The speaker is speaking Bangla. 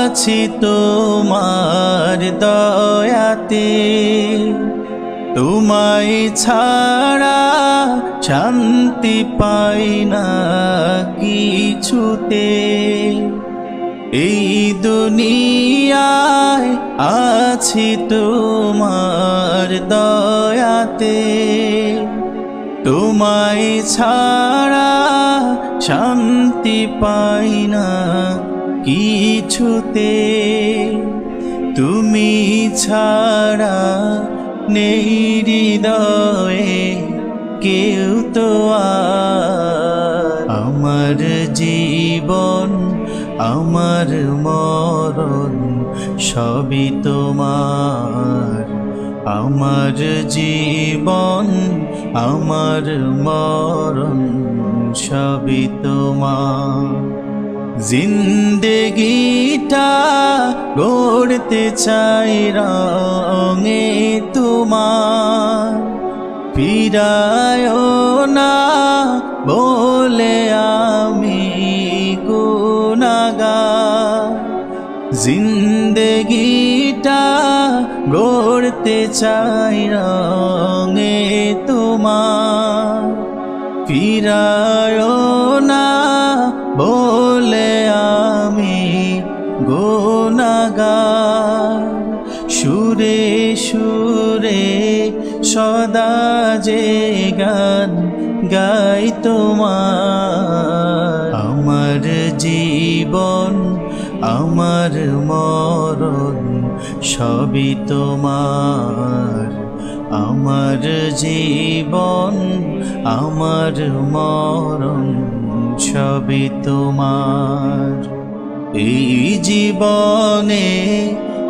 আছি তোমার দয়াতে। তোমায় ছাড়া শান্তি পাই না কিছুতে। এই দুনিয়ায় আছি তোমার দয়াতে। তোমায় ছাড়া শান্তি পাই না কিছুতে তুমি ছাড়া নেই হৃদয়ে কেউ তো আমার জীবন, আমার মরণ সবই তোমার। আমার জীবন, আমার মরণ সবই তোমার। জিন্দেগিটা গড়তে চাই রঙে তোমার। ফিরায় না বলে আমি গুনাগার জিন্দেগিটা গড়তে চাই রঙে তোমার। ফিরায় সুরে সুরে সদা যে গান গাই তোমার। আমার জীবন, আমার মরণ সবই তোমার। আমার জীবন, আমার মরণ সবই তোমার। এই জীবনে